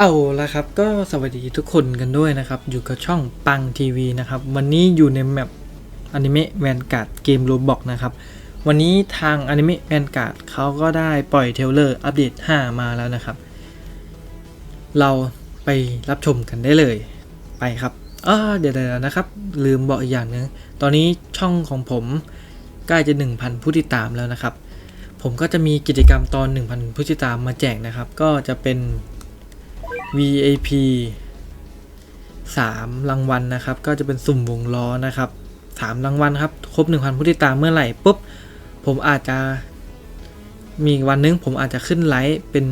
เอาละครับก็สวัสดีทุกคนกันด้วยนะครับ อยู่กับช่องปังทีวีนะครับ วันนี้อยู่ในแมปอนิเมะแวนการ์ดเกมโรบอกนะครับ วันนี้ทางอนิเมะแวนการ์ดเขาก็ได้ปล่อยเทเลอร์อัปเดต 5 มาแล้วนะครับ เราไปรับชมกันได้เลยไปครับอ่าเดี๋ยวๆนะครับ ลืมบอกอีกอย่างนึงตอนนี้ช่องของผมใกล้จะ 1,000 ผู้ติดตามแล้วนะครับ ผมก็จะมีกิจกรรมตอน 1,000 ผู้ติดตามมาแจกนะครับ ก็จะเป็น VAP 3 รางวัลนะครับ ก็จะเป็นสุ่มวงล้อนะครับ3รางวัลครับ ครบ 1,000 ผู้ติดตามเมื่อไหร่ปุ๊บ ผมอาจจะมีวันนึงผมอาจจะขึ้นไลฟ์เป็น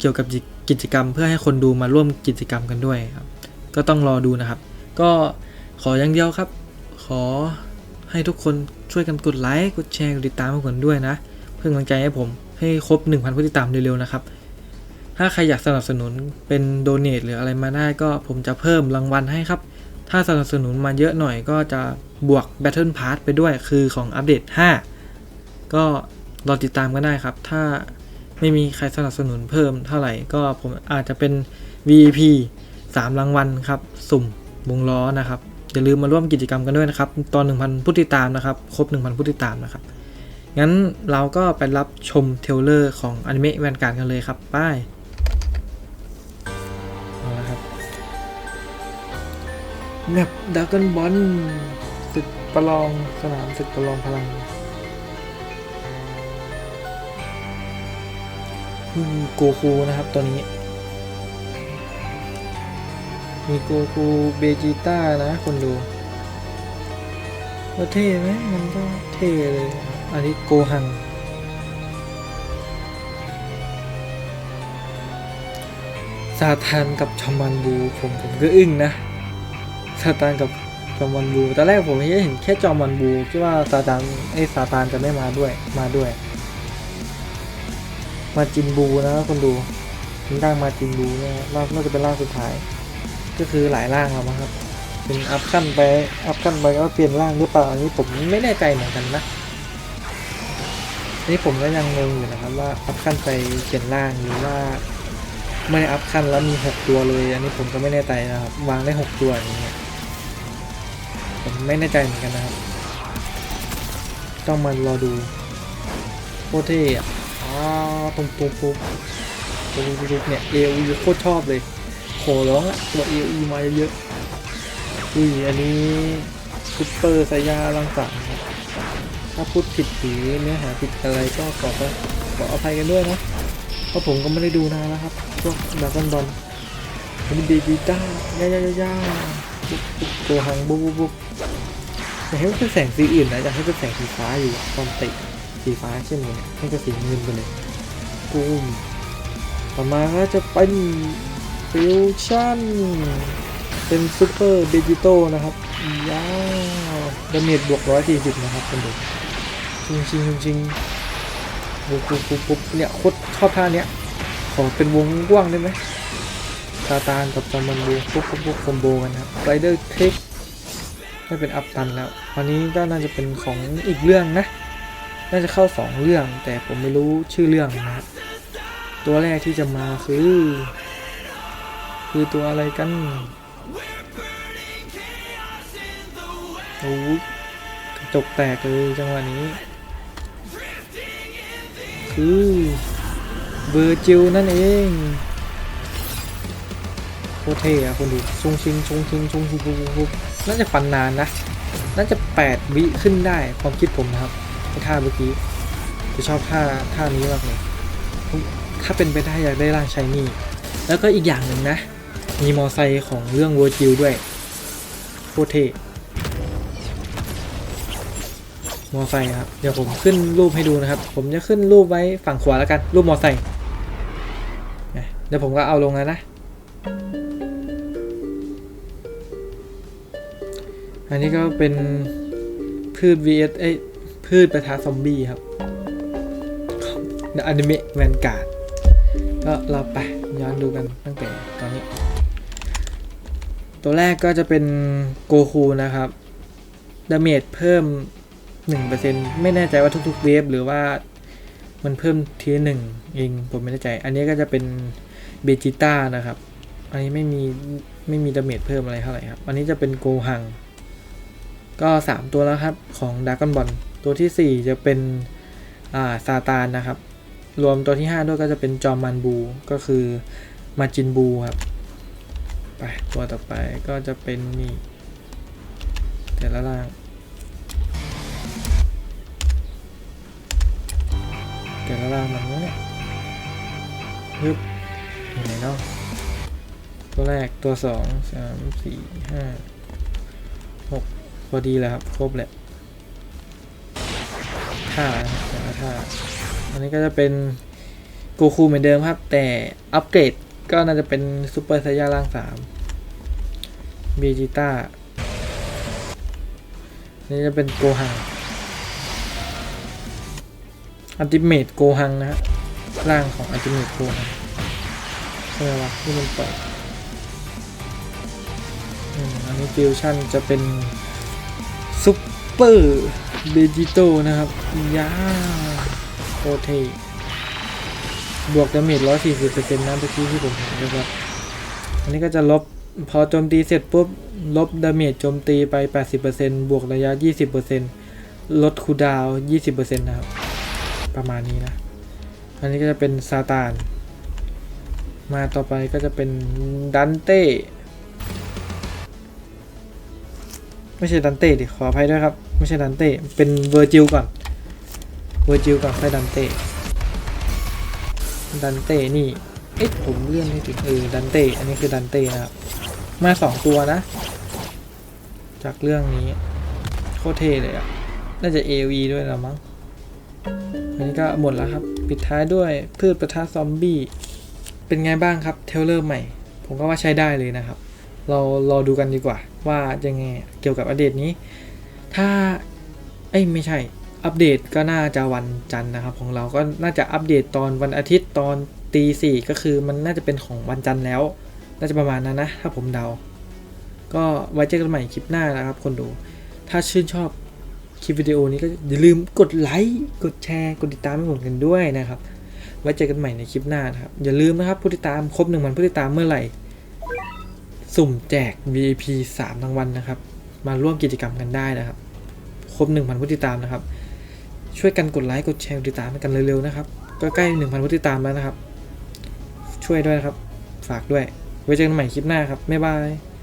เกี่ยวกับกิจกรรม เพื่อให้คนดูมาร่วมกิจกรรมกันด้วยครับ ก็ต้องรอดูนะครับ ก็ขออย่างเดียวครับ ขอให้ทุกคนช่วยกันกดไลค์ กดแชร์ กดติดตามให้ผมด้วยนะ เพื่อกำลังใจให้ผมให้ครบ 1,000 ผู้ติดตามเร็วๆนะครับ ถ้าใครอยากสนับสนุนเป็นโดเน a t หรืออะไรมาได้ก็ผมจะเพิ่มรางวัลให้ครับ ถ้าสนับสนุนมาเยอะหน่อยก็จะบวก Battle Pass ไปด้วยคือของอัปเดต 5 ก็รอติดตามกันได้ครับ ถ้าไม่มีใครสนับสนุนเพิ่มเท่าไหร่ก็ผมอาจจะเป็น VIP 3 รางวัลครับ สุ่มวงล้อนะครับ อย่าลืมมาร่วมกิจกรรมกันด้วยนะครับ ตอน 1,000 ผู้ติดตามนะครับ ครบ 1,000 ผู้ติดตามนะครับ งั้นเราก็ไปรับชมเทเลอร์ของอนิเมะแวนการ์ดกันเลยครับ ไป แมปดากอนบอลศึกประลองสนามศึกประลองพลังอืมโกคูนะครับตัวนี้ มีโกคูเบจิต้านะคนดูเท่ไหมมันก็เท่เลยอันนี้โกหัง ซาตานกับชอมันบูผมผมก็อึ้งนะ ซาตานกับจอมันบูตอนแรกผมเห็นแค่จอมันบูคิดว่าซาตานไอ้ซาตานจะไม่มาด้วยมาด้วย มาจินบูนะคนดูมันร่างมาจินบูเนี่ยร่างน่าจะเป็นร่างสุดท้าย ก็คือหลายร่างแล้วมั้งครับ เป็นอัพขั้นไปอัพขั้นไปก็เปลี่ยนร่างหรือเปล่าอันนี้ผมไม่แน่ใจเหมือนกันนะอันนี้ผมก็ยังงงอยู่นะครับว่าอัพขั้นไปเปลี่ยนร่างหรือว่าไม่อัพขั้นแล้วมีหกตัวเลย อันนี้ผมก็ไม่แน่ใจนะครับวางได้หกตัวอย่างเงี้ย ผมไม่แน่ใจเหมือนกันนะครับ ต้องมารอดูโคตรเท่อะอ้าวตรงปุ๊บปุ๊บปุ๊บปุ๊บเนี่ยเอวีโคตรชอบเลยขอร้องละตัวเอวีมาเยอะๆอุ้ยอันนี้ซุปเปอร์ไซยาลังสังครับถ้าพูดผิดหรือเนื้อหาผิดอะไรก็ขอขออภัยกันด้วยนะเพราะผมก็ไม่ได้ดูนานแล้วครับพวกดราก้อนบอลมันเบบีต้าย่าย่าย่า ย่าปุ๊บปุ๊บโกหังบุ๊บบุ๊บบุบอยากให้มันเป็นแสงสีอื่นนะอยากให้เป็นแสงสีฟ้าอยู่ตอนเตะสีฟ้าเช่นนี้ให้ก็สีเงินไปเลยปุ้มต่อมาก็จะเป็นฟิวชั่นเป็นซูเปอร์เบจิโต้นะครับย้าวดาเมจบวกร้อยสี่สิบนะครับคนดูชิงชิงชิงชิงปุ๊บปุ๊บปุ๊บปุ๊บเนี่ยโคตรชอบท่าเนี้ยขอเป็นวงกว้างได้ไหม ซาตานกับจอมันบูปุ๊บปุ๊บปุ๊บคอมโบกันครับไรเดอร์เทคไม่เป็นอัพตันแล้ววันนี้ก็น่าจะเป็นของอีกเรื่องนะ น่าจะเข้าสองเรื่อง แต่ผมไม่รู้ชื่อเรื่องนะครับตัวแรกที่จะมาคือ คือตัวอะไรกันโอ้ยกระจกแตกเลยจังหวะนี้ คือเบอร์จิลนั่นเอง คตรเท่อะคนดูชงชิงชงชิงชงชิงปุ๊บคุบคุบน่าจะฟันนานนะ น่าจะ 8 วิขึ้นได้ความคิดผมนะครับไอ้ท่าเมื่อกี้จะชอบท่าท่านี้มากเลยถ้าเป็นไปได้อยากได้ร่างชายนี่ แล้วก็อีกอย่างหนึ่งนะ มีมอไซค์ของเรื่องเวอร์จิลด้วยโคตรเท่มอไซค์ครับ เดี๋ยวผมขึ้นรูปให้ดูนะครับ ผมจะขึ้นรูปไว้ฝั่งขวาแล้วกัน รูปมอไซค์เดี๋ยวผมก็เอาลงแล้วนะ อันนี้ก็เป็นพืช vs เอ้ยพืชประทะซอมบี้ครับอนิเมะแวนการ์ดก็เราไปย้อนดูกันตั้งแต่ตอนนี้ ตัวแรกก็จะเป็นโกคูนะครับดาเมจเพิ่ม 1%ไม่แน่ใจว่าทุกๆเวฟหรือว่ามันเพิ่มทีหนึ่งเองผมไม่แน่ใจ อันนี้ก็จะเป็นเบจิต้านะครับ อันนี้ไม่มีไม่มีดาเมจเพิ่มอะไรเท่าไหร่ครับ อันนี้จะเป็นโกหัง ก็ 3 ตัวแล้วครับของดากอนบอลตัวทีสี่ 4 จะเป็นอ่าซาตานนะครับ รวมตัวที่ 5 ด้วยก็จะเป็นจอมมันบูก็คือมาจินบูครับไปตัวต่อไปก็จะเป็นนี่แต่ละล่างแต่ละล่างมันเนี่ยฮึบอยู่ไหนเนาะตัวแรกตัวสองสามสี่ห้า อดีแล้วครับ ครบแหละท่าท่าอันนี้ก็จะเป็นโกคูเหมือนเดิมครับ แต่อัปเกรดก็น่าจะเป็นซูเปอร์ไซย่าล่างสามเบจิต้านี่จะเป็นโกหังอัลติเมทโกหังนะฮะร่างของอัลติเมทโกหังใช่ไหมวะที่มันเปิดอันนี้ฟิวชั่นจะเป็น เปอร์เบจิโตนะครับยาโคตรเทบวกดาเมจ140%นะเมื่อกี้ที่ผมเห็นนะครับ อันนี้ก็จะลบพอโจมตีเสร็จปุ๊บ ลบดาเมจโจมตีไป 80%บวกระยะ 20%ลดคูดาวน์20%นะครับ ประมาณนี้นะ อันนี้ก็จะเป็นซาตาน มาต่อไปก็จะเป็นดันเต้ ไม่ใช่ดันเต้ดิขออภัยด้วยครับ ไม่ใช่ดันเต้เป็นเวอร์จิลก่อนเวอร์จิลก่อนค่อยดันเต้ดันเต้นี่เอ๊ะผมเลื่อนไม่ถึงเออดันเต้อันนี้คือดันเต้นะครับมาสองตัวนะ จากเรื่องนี้โคตรเท่เลยอะ่ะน่าจะ AV ด้วยละมั้งอันนี้ก็หมดแล้วครับ ปิดท้ายด้วยพืชประทะซอมบี้ เป็นไงบ้างครับ เทเลอร์ใหม่ ผมก็ว่าใช้ได้เลยนะครับ เรารอดูกันดีกว่า ว่ายังไงเกี่ยวกับอัปเดตนี้ ถ้าเอ้ยไม่ใช่อัปเดตก็น่าจะวันจันทร์นะครับ ของเราก็น่าจะอัปเดตตอนวันอาทิตย์ตอนตีสี่ก็คือมันน่าจะเป็นของวันจันทร์แล้ว น่าจะประมาณนั้นนะ ถ้าผมเดา ก็ไว้เจอกันใหม่คลิปหน้านะครับ คนดู ถ้าชื่นชอบคลิปวิดีโอนี้ก็อย่าลืมกดไลค์กดแชร์กดติดตามให้ผมกันด้วยนะครับ ไว้เจอกันใหม่ในคลิปหน้านะครับ อย่าลืมนะครับผู้ติดตามครบหนึ่งพันผู้ติดตามเมื่อไหร่ สุ่มแจก VIP 3รางวัลนะครับ มาร่วมกิจกรรมกันได้นะครับ ครบ 1,000 ผู้ติดตามนะครับ ช่วยกันกดไลค์กดแชร์ติดตามกันเร็วๆนะครับ ก็ใกล้ 1,000 ผู้ติดตามแล้วนะครับ ช่วยด้วยนะครับ ฝากด้วย ไว้เจอกันใหม่คลิปหน้าครับ บ๊ายบาย